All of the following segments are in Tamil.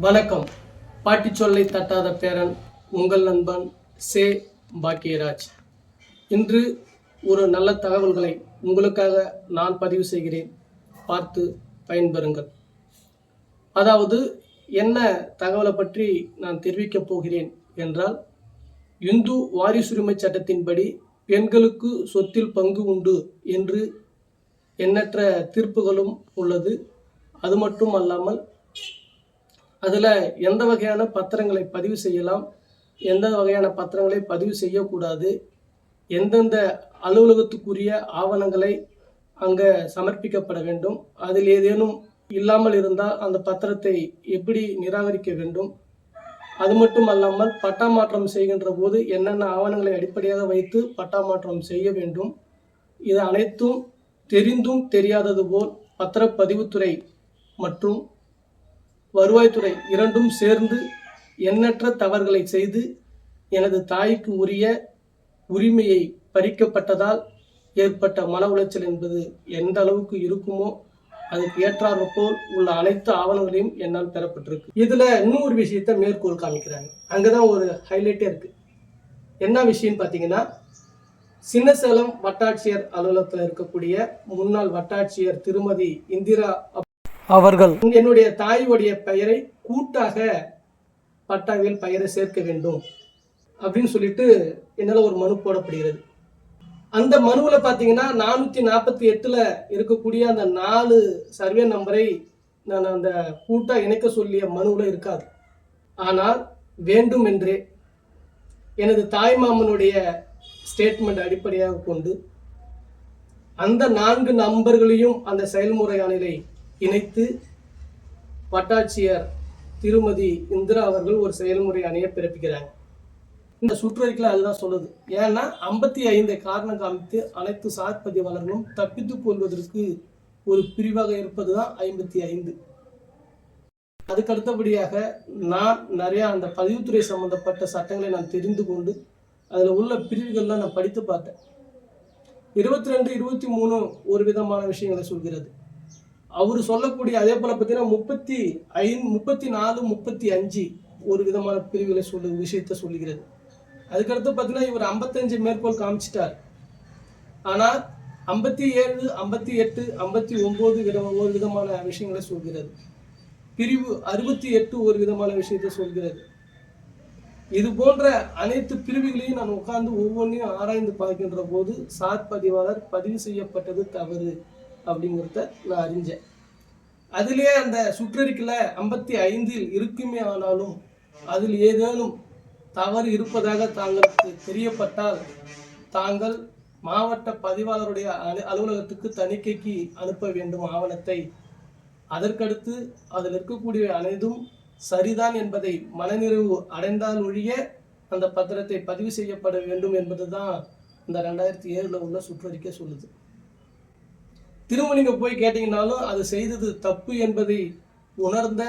வணக்கம். பாட்டி சொல்லை தட்டாத பேரன் உங்கள் நண்பன் சே. பாக்கியராஜ். இன்று ஒரு நல்ல தகவல்களை உங்களுக்காக நான் பதிவு செய்கிறேன். பார்த்து பயன்பெறுங்கள். அதாவது என்ன தகவலை பற்றி நான் தெரிவிக்கப் போகிறேன் என்றால் இந்து வாரிசுரிமை சட்டத்தின்படி பெண்களுக்கு சொத்தில் பங்கு உண்டு என்று எண்ணற்ற தீர்ப்புகளும் உள்ளது. அது மட்டும் அல்லாமல் அதில் எந்த வகையான பத்திரங்களை பதிவு செய்யலாம்? எந்த வகையான பத்திரங்களை பதிவு செய்யக்கூடாது? எந்தெந்த அலுவலகத்துக்குரிய ஆவணங்களை அங்கே சமர்ப்பிக்கப்பட வேண்டும்? அதில் ஏதேனும் இல்லாமல் இருந்தால் அந்த பத்திரத்தை எப்படி நிராகரிக்க வேண்டும்? அது மட்டும் அல்லாமல் பட்டா மாற்றம் செய்கின்ற போது என்னென்ன ஆவணங்களை அடிப்படையாக வைத்து பட்டா மாற்றம் செய்ய வேண்டும்? இது அனைத்தும் தெரிந்தும் தெரியாதது போல் பத்திரப்பதிவுத்துறை மற்றும் வருவாய்த்துறை இரண்டும் சேர்ந்து எண்ணற்ற தவறுகளை செய்து எனது தாய்க்கு உரிய உரிமையை பறிக்கப்பட்டதால் ஏற்பட்ட மன உளைச்சல் என்பது எந்த அளவுக்கு இருக்குமோ அதுக்கு ஏற்றாறு போல் உள்ள அனைத்து ஆவணங்களையும் என்னால் பெறப்பட்டிருக்கு. இதுல இன்னொரு விஷயத்தை மேற்கோள் காமிக்கிறாங்க. அங்கதான் ஒரு ஹைலைட்டே இருக்கு. என்ன விஷயம்னு பார்த்தீங்கன்னா சின்னசேலம் வட்டாட்சியர் அலுவலகத்தில் இருக்கக்கூடிய முன்னாள் வட்டாட்சியர் திருமதி இந்திரா அவர்கள் என்னுடைய தாயுடைய பெயரை கூட்டாக பட்டாவில் பெயரை சேர்க்க வேண்டும் அப்படின்னு சொல்லிட்டு என்னால் ஒரு மனு போடப்படுகிறது. அந்த மனுவில் பார்த்தீங்கன்னா நானூற்றி நாற்பத்தி எட்டில் இருக்கக்கூடிய அந்த நாலு சர்வே நம்பரை நான் அந்த கூட்டாக இணைக்க சொல்லிய மனுவில் இருக்காது. ஆனால் வேண்டும் என்றே எனது தாய் மாமனுடைய ஸ்டேட்மெண்ட் அடிப்படையாக கொண்டு அந்த நான்கு நம்பர்களையும் அந்த செயல்முறை ஆணையை இணைத்து வட்டாட்சியர் திருமதி இந்திரா அவர்கள் ஒரு செயல்முறை அணியை பிறப்பிக்கிறாங்க. இந்த சுற்றறிக்கையில் அதுதான் சொல்லுது. ஏன்னா ஐம்பத்தி ஐந்தை காரணம் காமித்து அனைத்து சார் பதிவாளர்களும் தப்பித்துக் கொள்வதற்கு ஒரு பிரிவாக இருப்பது தான் ஐம்பத்தி ஐந்து அதுக்கு அடுத்தபடியாக நான் நிறையா அந்த பதிவுத்துறை சம்பந்தப்பட்ட சட்டங்களை நான் தெரிந்து கொண்டு அதில் உள்ள பிரிவுகள்லாம் நான் படித்து பார்த்தேன். இருபத்தி ரெண்டு இருபத்தி மூணு ஒரு விதமான விஷயங்களை சொல்கிறது. அவர் சொல்லக்கூடிய அதே போல பார்த்தீங்கன்னா முப்பத்தி ஐந்து முப்பத்தி நாலு முப்பத்தி அஞ்சு ஒரு விதமான பிரிவுகளை சொல்லு விஷயத்தை சொல்லுகிறது. அதுக்கடுத்து பார்த்தீங்கன்னா இவர் ஐம்பத்தஞ்சு மேற்கோள் காமிச்சிட்டார். ஆனால் ஐம்பத்தி ஏழு ஐம்பத்தி எட்டு ஐம்பத்தி ஒம்பது வித ஒரு விதமான விஷயங்களை சொல்கிறது. பிரிவு அறுபத்தி எட்டு ஒரு விதமான விஷயத்தை சொல்கிறது. இது போன்ற அனைத்து பிரிவுகளையும் நான் உட்கார்ந்து ஒவ்வொன்றையும் ஆராய்ந்து பார்க்கின்ற போது சார் பதிவாளர் பதிவு செய்யப்பட்டது தவறு. அப்படிங்கிறத நான் அறிஞ்சேன். அதிலே அந்த சுற்றறிக்கையில் ஐம்பத்தி ஐந்தில் இருக்குமே ஆனாலும் அதில் ஏதேனும் தவறு இருப்பதாக தாங்களுக்கு தெரியப்பட்டால் தாங்கள் மாவட்ட பதிவாளருடைய அலு- அலுவலகத்துக்கு தணிக்கைக்கு அனுப்ப வேண்டும் ஆவணத்தை. அதற்கடுத்து அதில் இருக்கக்கூடிய அனைத்தும் சரிதான் என்பதை மனநிறைவு அடைந்தால் ஒழிய அந்த பத்திரத்தை பதிவு செய்யப்பட வேண்டும் என்பதுதான் இந்த ரெண்டாயிரத்தி ஏழில் உள்ள சுற்றறிக்கை சொல்லுது. திரும்ப போய் கேட்டிங்கனாலும் அது செய்தது தப்பு என்பதை உணர்ந்த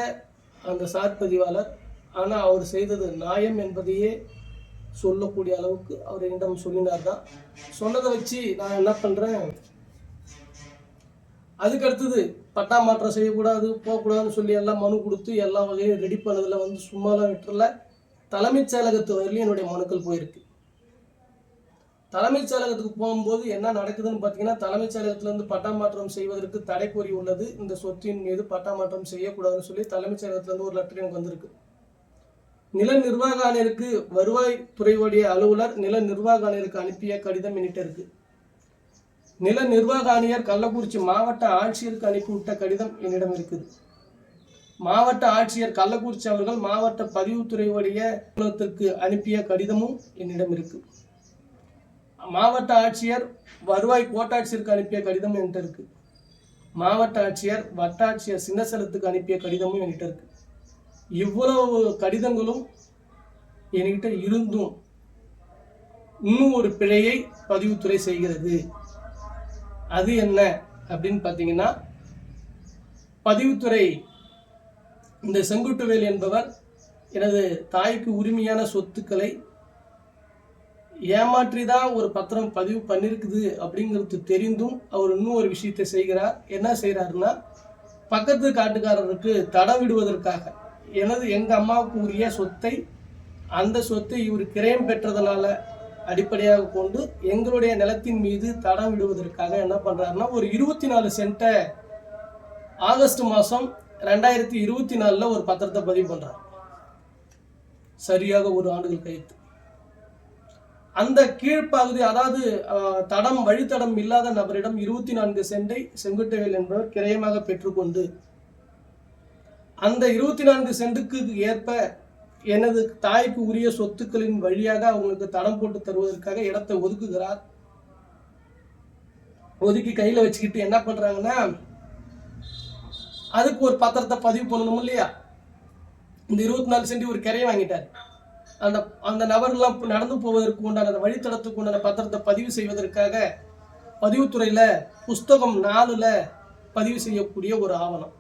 அந்த சார் பதிவாளர் ஆனால் அவர் செய்தது நியாயம் என்பதையே சொல்லக்கூடிய அளவுக்கு அவர் என்னிடம் சொல்லினார் தான். சொன்னதை வச்சு நான் என்ன பண்ணுறேன் அதுக்கடுத்தது பட்டா மாற்றம் செய்யக்கூடாது போகக்கூடாதுன்னு சொல்லி எல்லாம் மனு கொடுத்து எல்லா வகையும் ரெடி பண்ணதில் வந்து சும்மாலாம் விட்டுறல. தலைமைச் செயலகத்து வரையிலும் என்னுடைய மனுக்கள் போயிருக்கு. தலைமைச் செயலகத்துக்கு போகும்போது என்ன நடக்குதுன்னு பார்த்தீங்கன்னா தலைமைச் செயலகத்திலிருந்து பட்டா மாற்றம் செய்வதற்கு தடை கோரி உள்ளது. இந்த சொத்தின் மீது பட்டா மாற்றம் செய்யக்கூடாதுன்னு சொல்லி தலைமைச் செயலகத்திலிருந்து ஒரு லெட்டர் எனக்கு வந்திருக்கு. நில நிர்வாக ஆணையருக்கு வருவாய் துறையுடைய அலுவலர் நில நிர்வாக ஆணையருக்கு அனுப்பிய கடிதம் என்கிட்ட இருக்கு. நில நிர்வாக ஆணையர் கள்ளக்குறிச்சி மாவட்ட ஆட்சியருக்கு அனுப்பிவிட்ட கடிதம் என்னிடம் இருக்குது. மாவட்ட ஆட்சியர் கள்ளக்குறிச்சி அவர்கள் மாவட்ட பதிவுத்துறையுடைய அலுவலகத்திற்கு அனுப்பிய கடிதமும் என்னிடம் இருக்குது மாவட்ட ஆட்சியர் வருவாய் கோட்டாட்சியருக்கு அனுப்பிய கடிதம் என்கிட்ட இருக்கு. மாவட்ட ஆட்சியர் வட்டாட்சியர் சின்னசலத்துக்கு அனுப்பிய கடிதமும் என்கிட்ட இருக்கு. இவ்வளவு கடிதங்களும் என்கிட்ட இருந்தும் இன்னும் ஒரு பிழையை பதிவுத்துறை செய்கிறது. அது என்ன அப்படின்னு பார்த்தீங்கன்னா பதிவுத்துறை இந்த செங்குட்டுவேல் என்பவர் எனது தாய்க்கு உரிமையான சொத்துக்களை ஏமாற்றி தான் ஒரு பத்திரம் பதிவு பண்ணியிருக்குது அப்படிங்கிறது தெரிந்தும் அவர் இன்னும் ஒரு விஷயத்தை செய்கிறார். என்ன செய்கிறாருன்னா பக்கத்து காட்டுக்காரருக்கு தடம் விடுவதற்காக எனது எங்கள் அம்மாவுக்கு உரிய சொத்தை அந்த சொத்தை இவர் கிரயம் பெற்றதுனால அடிப்படையாக கொண்டு எங்களுடைய நிலத்தின் மீது தடம் விடுவதற்காக என்ன பண்ணுறாருன்னா ஒரு இருபத்தி நாலு சென்ட்டை ஆகஸ்ட் மாதம் ரெண்டாயிரத்தி இருபத்தி நாலில் ஒரு பத்திரத்தை பதிவு பண்ணுறார் சரியாக ஒரு ஆண்டுகள் கழித்து. அந்த கீழ்ப்பகுதி அதாவது தடம் வழித்தடம் இல்லாத நபரிடம் இருபத்தி நான்கு சென்டை செங்குட்டைவேல் என்பவர் கிரயமாக பெற்றுக்கொண்டு அந்த இருபத்தி நான்கு சென்டுக்கு ஏற்ப எனது தாய்க்கு உரிய சொத்துக்களின் வழியாக அவங்களுக்கு தடம் போட்டு தருவதற்காக இடத்தை ஒதுக்குகிறார். ஒதுக்கி கையில வச்சுக்கிட்டு என்ன பண்றாங்கன்னா அதுக்கு ஒரு பத்திரத்தை பதிவு பண்ணணும் இல்லையா இந்த இருபத்தி நாலு சென்ட் ஒரு கிரையை வாங்கிட்டார். அந்த அந்த நபர்லாம் நடந்து போவதற்கு உண்டான அந்த வழித்தடத்துக்கு உண்டான பத்திரத்தை பதிவு செய்வதற்காக பதிவுத்துறையில புஸ்தகம் நாலில் பதிவு செய்யக்கூடிய ஒரு ஆவணம்.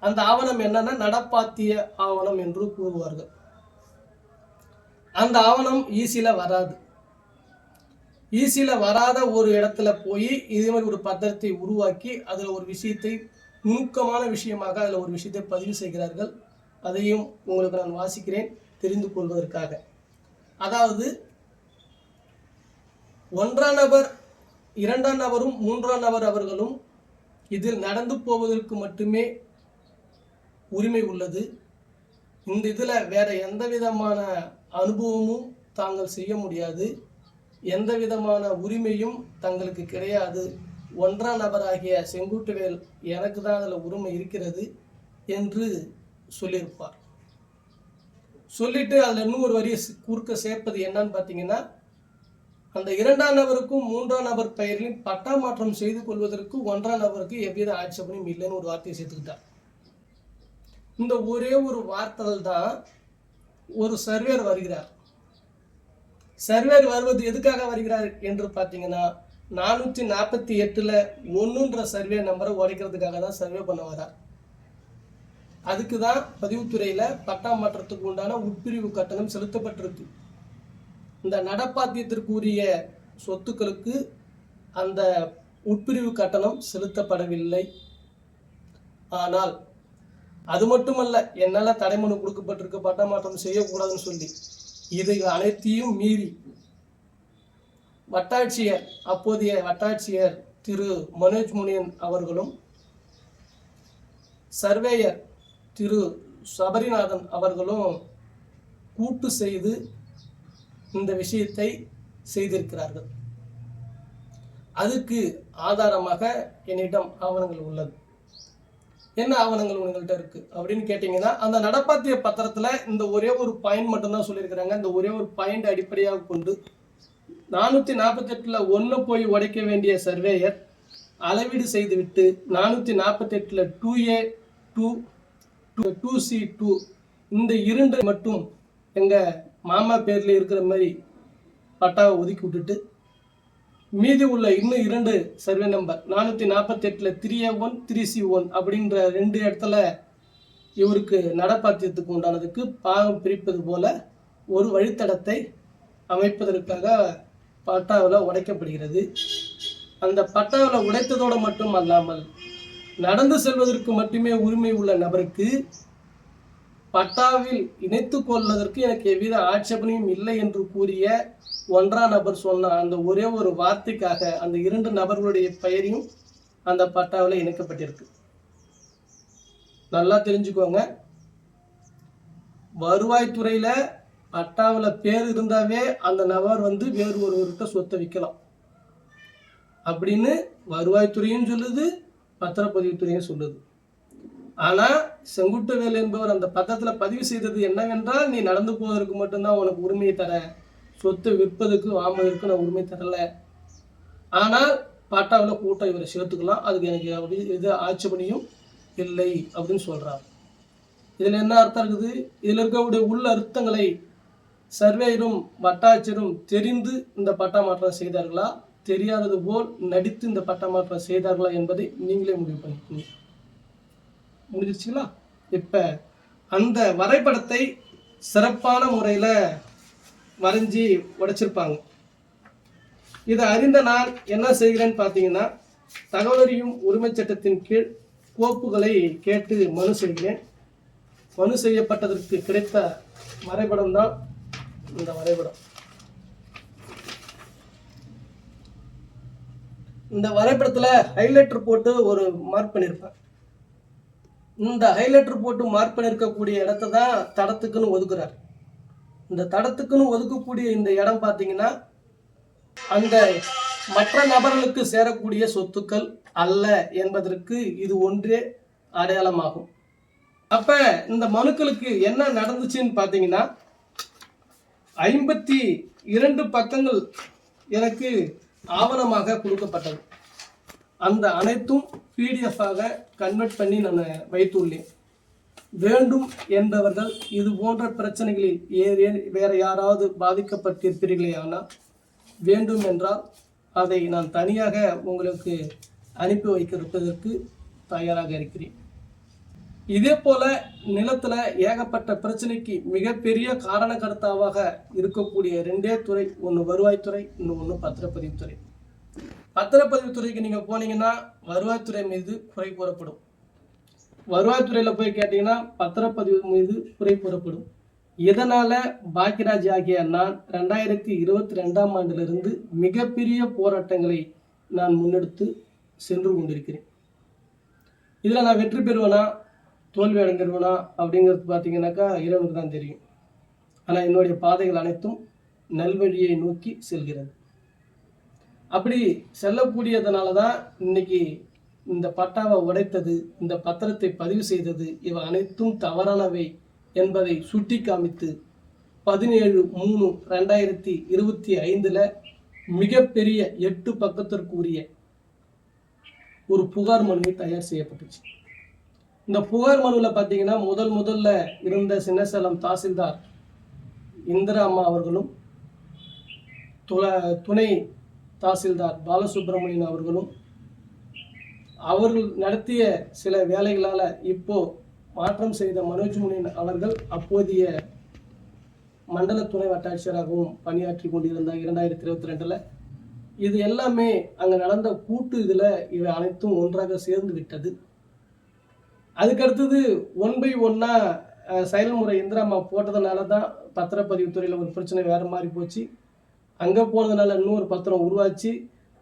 அந்த ஆவணம் என்னன்னா நடப்பாத்திய ஆவணம் என்று கூறுவார்கள். அந்த ஆவணம் ஈஸியில வராது. ஈஸியில வராத ஒரு இடத்துல போய் இதே மாதிரி ஒரு பத்திரத்தை உருவாக்கி அதுல ஒரு விஷயத்தை நுணுக்கமான விஷயமாக அதுல ஒரு விஷயத்தை பதிவு செய்கிறார்கள். அதையும் உங்களுக்கு நான் வாசிக்கிறேன். தெரிந்து கொள்வதற்காக. அதாவது ஒன்றாம் நபர் இரண்டாம் நபரும் மூன்றாம் நபர் அவர்களும் இதில் நடந்து போவதற்கு மட்டுமே உரிமை உள்ளது. இந்த இதில் வேற எந்த விதமான அனுபவமும் தாங்கள் செய்ய முடியாது. எந்த விதமான உரிமையும் தங்களுக்கு கிடையாது. ஒன்றாம் நபராகிய செங்குட்டுவேல் எனக்கு தான் அதில் உரிமை இருக்கிறது என்று சொல்லியிருப்பார். சொல்லிட்டு அதில் இன்னும் ஒரு வரியை குறுக்க சேர்ப்பது என்னன்னு பார்த்தீங்கன்னா அந்த இரண்டாம் நபருக்கும் மூன்றாம் நபர் பெயரிலும் பட்டா மாற்றம் செய்து கொள்வதற்கு ஒன்றாம் நபருக்கு எவ்வித ஆட்சேபனையும் இல்லைன்னு ஒரு வார்த்தையை சேர்த்துக்கிட்டார். இந்த ஒரே ஒரு வார்த்தையில் தான் ஒரு சர்வேர் வருகிறார். சர்வேர் வருவது எதுக்காக வருகிறார் என்று பார்த்தீங்கன்னா நானூற்றி நாற்பத்தி எட்டில் ஒன்றுன்ற சர்வே நம்பரை உடைக்கிறதுக்காக தான் சர்வே பண்ண வரார். அதுக்கு தான் பதிவுத்துறையில் பட்டா மாற்றத்துக்கு உண்டான உட்பிரிவு கட்டணம் செலுத்தப்பட்டிருக்கு. இந்த நடப்பாத்தியத்திற்குரிய சொத்துக்களுக்கு அந்த உட்பிரிவு கட்டணம் செலுத்தப்படவில்லை. ஆனால் அது மட்டுமல்ல என்னால் தடைமனு கொடுக்கப்பட்டிருக்கு பட்டா மாற்றம் செய்யக்கூடாதுன்னு சொல்லி இதை அனைத்தையும் மீறி வட்டாட்சியர் அப்போதைய வட்டாட்சியர் திரு. மனோஜ் முனியன் அவர்களும் சர்வேயர் திரு சபரிநாதன் அவர்களும் கூட்டு செய்து இந்த விஷயத்தை செய்திருக்கிறார்கள். அதுக்கு ஆதாரமாக என்னிடம் ஆவணங்கள் உள்ளது. என்ன ஆவணங்கள் உங்கள்கிட்ட இருக்கு அப்படின்னு கேட்டிங்கன்னா அந்த நடப்பாத்திய பத்திரத்தில் இந்த ஒரே ஒரு பாயிண்ட் மட்டும்தான் சொல்லியிருக்கிறாங்க. இந்த ஒரே ஒரு பாயிண்ட் அடிப்படையாக கொண்டு நானூற்றி நாற்பத்தெட்டில் ஒன்று போய் உடைக்க வேண்டிய சர்வேயர் அளவீடு செய்துவிட்டு நானூற்றி நாற்பத்தெட்டில் two A two two two C two இந்த இரண்டு மட்டும் எங்கள் மாமா பேரில் இருக்கிற மாதிரி பட்டாவை ஒதுக்கி விட்டுட்டு மீதி உள்ள இன்னும் இரண்டு சர்வே நம்பர் நானூற்றி நாற்பத்தெட்டில் three A one three C one அப்படின்ற ரெண்டு இடத்துல இவருக்கு நடப்பாத்தியத்துக்கு உண்டானதுக்கு பாகம் பிரிப்பது போல ஒரு வழித்தடத்தை அமைப்பதற்காக பட்டாவில் உடைக்கப்படுகிறது. அந்த பட்டாவில் உடைத்ததோடு மட்டும் அல்லாமல் நடந்து செல்வதற்கு மட்டுமே உரிமை உள்ள நபருக்கு பட்டாவில் இணைத்து கொள்வதற்கு எனக்கு எவ்வித ஆட்சேபனையும் இல்லை என்று கூறிய ஒன்றாம் நபர் சொன்ன அந்த ஒரே ஒரு வார்த்தைக்காக அந்த இரண்டு நபர்களுடைய பெயரையும் அந்த பட்டாவில் இணைக்கப்பட்டிருக்கு. நல்லா தெரிஞ்சுக்கோங்க. வருவாய்த்துறையில் பட்டாவில் பேர் இருந்தாவே அந்த நபர் வந்து வேறு ஒருவர்கிட்ட சொத்தை விற்கலாம். அப்படின்னு வருவாய்த்துறையும் சொல்லுது பத்திரப்பதிவுத்துறையும் சொல்லுது. ஆனால் செங்குட்டுவேல் என்பவர் அந்த பத்திரத்துல பதிவு செய்தது என்னவென்றால் நீ நடந்து போவதற்கு மட்டும்தான் உனக்கு உரிமையை தரேன் சொத்து விற்பதற்கு வாங்குவதற்கு நான் உரிமை தரல. ஆனால் பட்டாவில் கூட்டம் இவரை சேர்த்துக்கலாம். அதுக்கு எனக்கு அப்படி எது ஆட்சேபணியும் இல்லை அப்படின்னு சொல்கிறார் இதில் என்ன அர்த்தம் இருக்குது? இதில் இருக்கக்கூடிய உள்ள அர்த்தங்களை சர்வேயரும் வட்டாட்சியரும் தெரிந்து இந்த பட்டா மாற்றம் செய்தார்களா? தெரியாதது போல் நடித்து இந்த பட்டமாற்றம் செய்தார்களா என்பதை நீங்களே முடிவு பண்ணிக்கோங்க முடிஞ்சிருச்சுங்களா? இப்போ அந்த வரைபடத்தை சிறப்பான முறையில் வரைஞ்சி உடைச்சிருப்பாங்க. இதை அறிந்த நான் என்ன செய்கிறேன்னு பார்த்தீங்கன்னா தகவலறியும் உரிமை உரிமைச் சட்டத்தின் கீழ் கோப்புகளை கேட்டு மனு செய்கிறேன். மனு செய்யப்பட்டதற்கு கிடைத்த வரைபடம் தான் இந்த வரைபடம். இந்த வரைபடத்தில் ஹைலைட்டர் போட்டு ஒரு மார்க் பண்ணியிருப்பேன் இந்த ஹைலைட்டர் போட்டு மார்க் பண்ணியிருக்கக்கூடிய இடத்த தான் தடத்துக்குன்னு ஒதுக்குறார். இந்த தடத்துக்குன்னு ஒதுக்கக்கூடிய இந்த இடம் பார்த்தீங்கன்னா அந்த மற்ற நபர்களுக்கு சேரக்கூடிய சொத்துக்கள் அல்ல என்பதற்கு இது ஒன்றே அடையாளமாகும். அப்ப இந்த மனுக்களுக்கு என்ன நடந்துச்சுன்னு பார்த்தீங்கன்னா ஐம்பத்தி இரண்டு பக்கங்கள் எனக்கு ஆவணமாக கொடுக்கப்பட்டது. அந்த அனைத்தும் பிடிஎஃபாக கன்வெர்ட் பண்ணி நான் வைத்துள்ளேன். வேண்டும் என்பவர்கள் இது போன்ற பிரச்சனைகளில் ஏ வேறு யாராவது பாதிக்கப்பட்டிருப்பீர்களே ஆனால் வேண்டும் என்றால் அதை நான் தனியாக உங்களுக்கு அனுப்பி வைக்கிறதுக்கு தயாராக இருக்கிறேன். இதே போல நிலத்துல ஏகப்பட்ட பிரச்சனைக்கு மிகப்பெரிய காரணகர்த்தாவாக இருக்கக்கூடிய ரெண்டே துறை ஒன்று வருவாய்த்துறை இன்னும் ஒன்று பத்திரப்பதிவுத்துறை பத்திரப்பதிவுத்துறைக்கு நீங்கள் போனீங்கன்னா வருவாய்த்துறை மீது குறை கூறப்படும். வருவாய்த்துறையில போய் கேட்டிங்கன்னா பத்திரப்பதிவு மீது குறை கூறப்படும். இதனால பாக்கியராஜ் ஆகிய நான் ரெண்டாயிரத்தி இருபத்தி ரெண்டாம் ஆண்டிலிருந்து மிகப்பெரிய போராட்டங்களை நான் முன்னெடுத்து சென்று கொண்டிருக்கிறேன். இதில் நான் வெற்றி பெறுவேனா? தோல்வி அடைந்திருவனா அப்படிங்கிறது பார்த்தீங்கன்னாக்கா இறைவனுக்கு தான் தெரியும். ஆனால் என்னுடைய பாதைகள் அனைத்தும் நல்வழியை நோக்கி செல்கிறது. அப்படி செல்லக்கூடியதுனால தான் இன்னைக்கு இந்த பட்டாவை உடைத்தது இந்த பத்திரத்தை பதிவு செய்தது இவை அனைத்தும் தவறானவை என்பதை சுட்டி காமித்து பதினேழு மூணு ரெண்டாயிரத்தி இருபத்தி ஐந்தில் மிகப்பெரிய எட்டு பக்கத்திற்குரிய ஒரு புகார் மனுவை தயார் செய்யப்பட்டுச்சு. இந்த புகார் மனுவில் பார்த்தீங்கன்னா முதல் முதல்ல இருந்த சின்னசேலம் தாசில்தார் இந்திரா அம்மா அவர்களும் துல துணை தாசில்தார் பாலசுப்ரமணியன் அவர்களும் அவர்கள் நடத்திய சில வேலைகளால் இப்போ மாற்றம் செய்த மனோஜ் முனியன் அவர்கள் அப்போதைய மண்டல துணை வட்டாட்சியராகவும் பணியாற்றி கொண்டிருந்தார் இரண்டாயிரத்தி இருபத்தி ரெண்டில். இது எல்லாமே அங்கே நடந்த கூட்டு இதில் இவை அனைத்தும் ஒன்றாக சேர்ந்து விட்டது. அதுக்கடுத்தது ஒன் பை ஒன்னாக செயல்முறை இந்திராமா போட்டதுனால தான் பத்திரப்பதிவு துறையில் ஒரு பிரச்சனை வேறு மாதிரி போச்சு. அங்கே போனதுனால இன்னொரு பத்திரம் உருவாச்சு.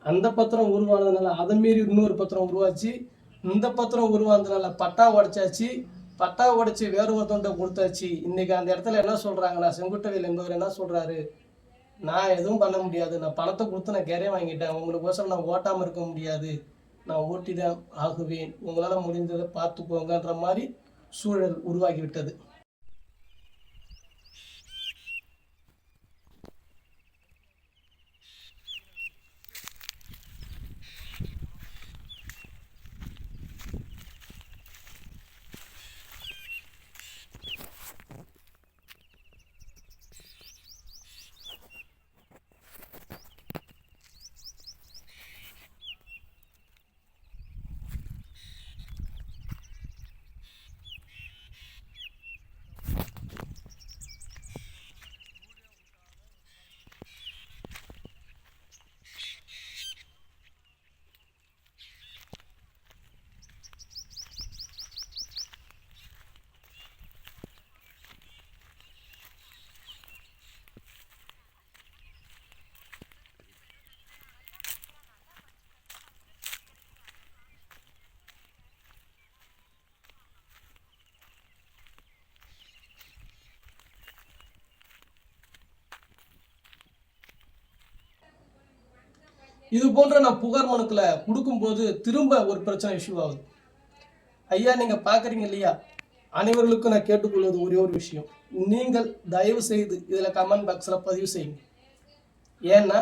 அந்த பத்திரம் உருவானதுனால அதை மீறி இன்னொரு பத்திரம் உருவாச்சு. இந்த பத்திரம் உருவானதுனால பட்டா உடைச்சாச்சு. பட்டா உடைச்சி வேறு ஒருத்தவன்ட்ட கொடுத்தாச்சு. இன்னைக்கு அந்த இடத்துல என்ன சொல்கிறாங்கன்னா செங்குட்டவேல் என்பவர் என்ன சொல்கிறாரு நான் எதுவும் பண்ண முடியாது. நான் பணத்தை கொடுத்து நான் கேரே வாங்கிட்டேன். உங்களுக்கோசரம் நான் ஓட்டாமல் இருக்க முடியாது. நான் ஓட்டி தான் ஆகுவேன். உங்களால் முடிந்ததை பார்த்துக்கோங்கன்ற மாதிரி சூழல் உருவாகிவிட்டது. இது போன்ற நான் புகார் மனுக்களை கொடுக்கும்போது திரும்ப ஒரு பிரச்சனை இஷ்யூ ஆகுது. ஐயா நீங்கள் பார்க்குறீங்க இல்லையா? அனைவர்களுக்கும் நான் கேட்டுக்கொள்வது ஒரே ஒரு விஷயம். நீங்கள் தயவு செய்து இதில் கமெண்ட் பாக்ஸில் பதிவு செய்யுங்க. ஏன்னா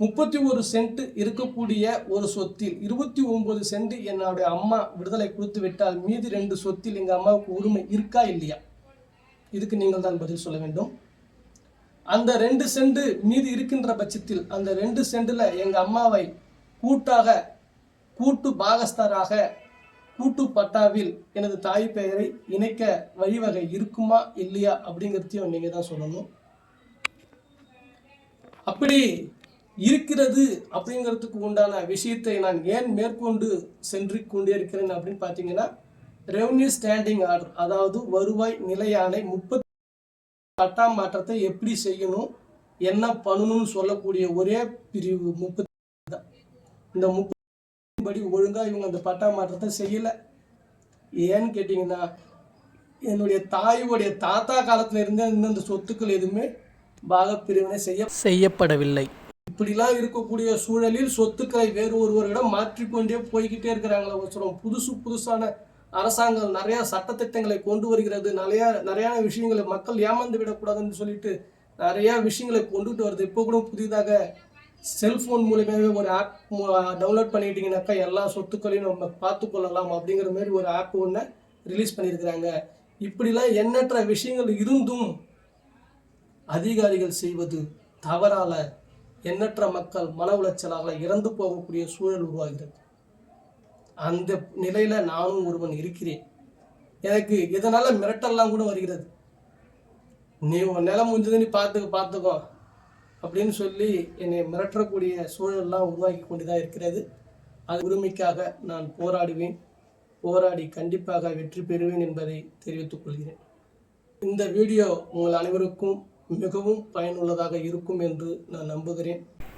முப்பத்தி ஒரு சென்ட் இருக்கக்கூடிய ஒரு சொத்தில் இருபத்தி ஒன்பது சென்ட் என்னுடைய அம்மா விடுதலை கொடுத்து விட்டால் மீதி ரெண்டு சொத்தில் எங்கள் அம்மாவுக்கு உரிமை இருக்கா இல்லையா? இதுக்கு நீங்கள் தான் பதில் சொல்ல வேண்டும். அந்த ரெண்டு செண்டு மீதி இருக்கின்ற பட்சத்தில் அந்த ரெண்டு சென்டில் எங்கள் அம்மாவை கூட்டாக கூட்டு பாகஸ்தராக கூட்டு பட்டாவில் எனது தாய் பெயரை இணைக்க வழிவகை இருக்குமா இல்லையா அப்படிங்கிறதையும் நீங்கள் தான் சொல்லணும். அப்படி இருக்கிறது அப்படிங்கிறதுக்கு உண்டான விஷயத்தை நான் ஏன் மேற்கொண்டு சென்று கொண்டே இருக்கிறேன் அப்படின்னு பார்த்தீங்கன்னா ரெவன்யூ ஸ்டாண்டிங் ஆர்டர் அதாவது வருவாய் நிலையானை முப்பத்தி பட்டா மாற்றத்தை எப்படி செய்யணும் என்ன பண்ணணும்னு சொல்லக்கூடிய ஒரே பிரிவு முப்பத்தி தான். இந்த முப்பது படி ஒழுங்காக இவங்க அந்த பட்டா மாற்றத்தை செய்யலை. ஏன்னு கேட்டிங்கன்னா என்னுடைய தாயுடைய தாத்தா காலத்துல இருந்தே இன்னும் சொத்துக்கள் எதுவுமே பாகப்பிரிவினை செய்ய செய்யப்படவில்லை. இப்படிலாம் இருக்கக்கூடிய சூழலில் சொத்துக்களை வேறு ஒருவரிடம் மாற்றிக்கொண்டே போய்கிட்டே இருக்கிறாங்களே ஒருத்தரம் புதுசு புதுசான அரசாங்கம் நிறைய சட்டத்திட்டங்களை கொண்டு வருகிறது. நிறைய நிறைய விஷயங்களை மக்கள் ஏமாந்து விடக்கூடாதுன்னு சொல்லிட்டு நிறைய விஷயங்களை கொண்டுட்டு வருது. இப்போ கூட புதிதாக செல்போன் மூலியமாகவே ஒரு ஆப் டவுன்லோட் பண்ணிட்டீங்கன்னாக்கா எல்லா சொத்துக்களையும் நம்ம பார்த்து கொள்ளலாம் அப்படிங்கிற மாதிரி ஒரு ஆப் ஒன்று ரிலீஸ் பண்ணியிருக்கிறாங்க. இப்படிலாம் எண்ணற்ற விஷயங்கள் இருந்தும் அதிகாரிகள் செய்வது தவறால எண்ணற்ற மக்கள் மன உளைச்சலால் இறந்து போகக்கூடிய சூழல் உருவாகிறது. அந்த நிலையில் நானும் ஒருவன் இருக்கிறேன். எனக்கு இதனால் மிரட்டல்லாம் கூட வருகிறது? நீ உன் நிலம் முடிஞ்சது நீ பார்த்துக்க பார்த்துக்கோ அப்படின்னு சொல்லி என்னை மிரட்டக்கூடிய சூழல்லாம் உருவாக்கி கொண்டு தான் இருக்கிறது. அது உரிமைக்காக நான் போராடுவேன். போராடி கண்டிப்பாக வெற்றி பெறுவேன் என்பதை தெரிவித்துக் கொள்கிறேன். இந்த வீடியோ உங்கள் அனைவருக்கும் மிகவும் பயனுள்ளதாக இருக்கும் என்று நான் நம்புகிறேன்.